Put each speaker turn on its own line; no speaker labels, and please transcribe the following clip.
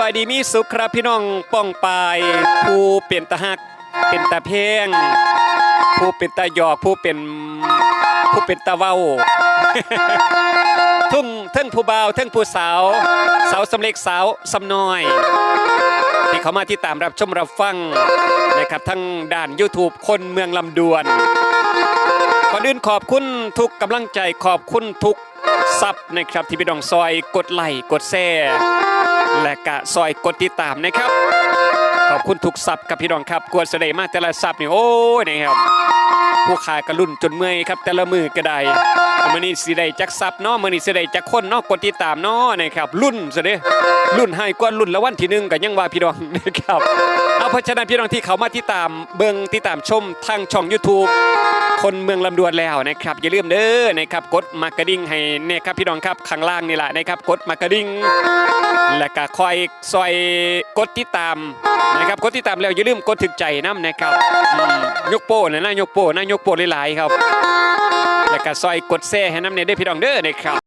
บายดีมีสุขครับพี่น้องป้องปายผู้เป็นตาหักเป็นตาเพลงผู้เป็นตาหยอกผู้เป็นผู้เป็นตาเว้าทุ่งทั้งผู้บ่าวทั้งผู้สาว สาวสำเร็จสาวสำน้อย ที่เขามาที่ตามรับชมรับฟังนะครับทั้งด้าน YouTube คนเมืองลำดวนก่อนอื่นขอบคุณทุกกำลังใจขอบคุณทุก ซับนะครับที่พี่น้องซอยกดไลค์กดแชร์และกะซอยกดติดตามนะครับ ขอบคุณทุกซับกับพี่น้องครับกวนเสด็จมากแต่ละซับนี่โอ้ยนะครับผู้ขายกระลุ่นจนเมื่อยครับแต่ละมือก็ได้ มื่อนี้สิได้จักซับเนาะมื่อนี้สิได้จักคนเนาะกดติดตามเนาะนะครับรุ่นซะเด้รุ่นให้กว่ารุ่นละวันที่หนึ่งก็ยังว่าพี่น้องนะครับเอาเพราะฉะนั้นพี่น้องที่เขามาติดตามเบิ่งติดตามชมทางช่อง YouTube คนเมืองลำดวนแล้วนะครับอย่าลืมเด้อนะครับกดมากระดิ่งให้เนี่ยครับพี่น้องครับข้างล่างนี่แหละนะครับกดมากระดิ่งและก็คอยซอยกดติดตามนะครับกดติดตามแล้วอย่าลืมกดถึกใจน้ำนะครับยกโป้นะนะยกโป้นะยกโป้หลายๆครับ และก็ซอยกดแซ่ให้น้ำเนี่ยได้อพี่น้องเด้อนะครับ